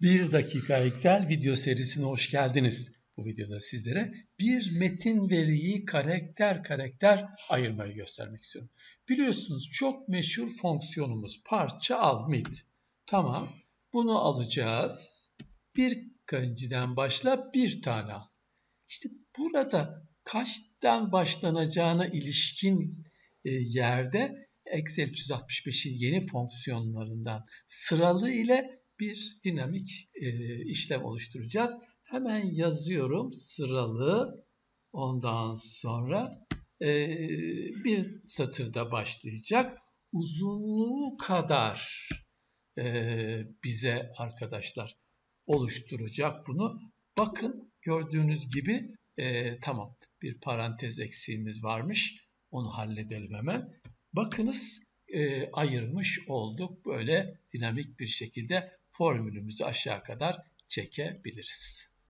Bir dakika Excel video serisine hoş geldiniz. Bu videoda sizlere bir metin veriyi karakter karakter ayırmayı göstermek istiyorum. Biliyorsunuz çok meşhur fonksiyonumuz parça al mit. Tamam. Bunu alacağız. Bir kanciden başla bir tane al. İşte burada kaçtan başlanacağına ilişkin e, yerde Excel 365'in yeni fonksiyonlarından sıralı ile bir dinamik e, işlem oluşturacağız. Hemen yazıyorum sıralı ondan sonra e, bir satırda başlayacak. Uzunluğu kadar e, bize arkadaşlar oluşturacak bunu. Bakın gördüğünüz gibi e, tamam bir parantez eksiğimiz varmış. Onu halledelim hemen. Bakınız e, ayırmış olduk. Böyle dinamik bir şekilde formülümüzü aşağı kadar çekebiliriz.